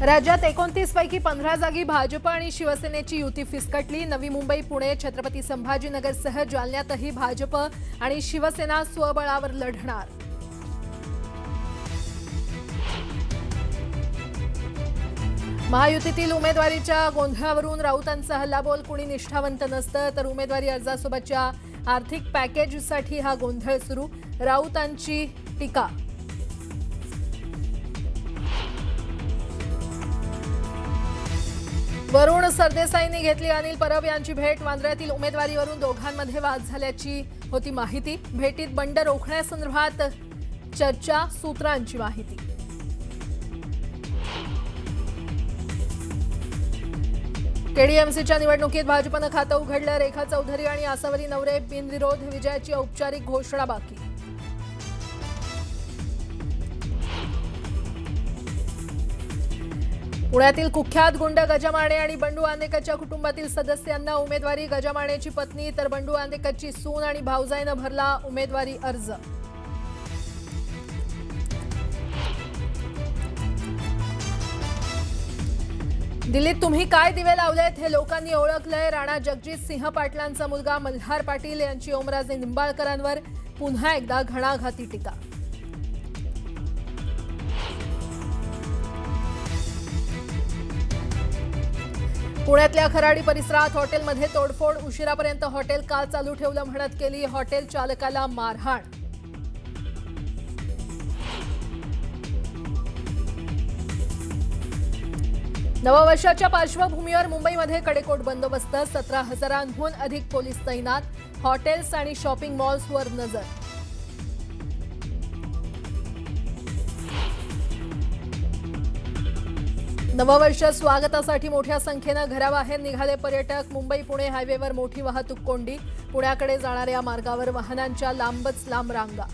राज्यात एकोणतीस पैकी पंधरा जागी भाजप आणि शिवसेनेची युती फिसकटली. नवी मुंबई पुणे छत्रपती संभाजीनगरसह जालन्यातही भाजप आणि शिवसेना स्वबळावर लढणार. महायुतीतील उमेदवारीच्या गोंधळावरून राऊतांचा हल्लाबोल कुणी निष्ठावंत नसतं तर उमेदवारी अर्जासोबतच्या आर्थिक पॅकेजसाठी हा गोंधळ सुरू. राऊतांची टीका वरुण सरदेसाईंनी घेतली अनिल परब यांची भेट. वांद्र्यातील उमेदवारीवरून दोघांमध्ये वाद झाल्याची होती माहिती. भेटीत बंड रोखण्यासंदर्भात चर्चा सूत्रांची माहिती. केडीएमसीच्या निवडणुकीत भाजपनं खातं उघडलं. रेखा चौधरी आणि आसावरी नवरे बिनविरोध विजयाची औपचारिक घोषणा बाकी. पुण्यातील कुख्यात गुंड गजमाणे आणि बंडू आंदेकरच्या कुटुंबातील सदस्यांना उमेदवारी गजमाणेची पत्नी तर बंडू आंदेकरची सून आणि भाऊजाईनं भरला उमेदवारी अर्ज. दिल्लीत तुम्ही काय दिवे लावलेत हे लोकांनी ओळखलंय. राणा जगजित सिंह पाटलांचा मुलगा मल्हार पाटील यांची ओमराजे निंबाळकरांवर पुन्हा एकदा घणाघाती टीका. पुण्यातल्या खराडी परिसरात हॉटेलमध्ये तोडफोड उशिरापर्यंत हॉटेल का चालू ठेवलं म्हणत केली हॉटेल चालकाला मारहाण. नववर्षाच्या पार्श्वभूमीवर मुंबईमध्ये कडेकोट बंदोबस्त सतरा हजारांहून अधिक पोलीस तैनात हॉटेल्स आणि शॉपिंग मॉल्सवर नजर. नववर्ष स्वागतासाठी मोठ्या संख्येनं घराबाहेर निघाले पर्यटक. मुंबई पुणे हायवेवर मोठी वाहतूक कोंडी. पुण्याकडे जाणाऱ्या मार्गावर वाहनांच्या लांबच लांब रांगा.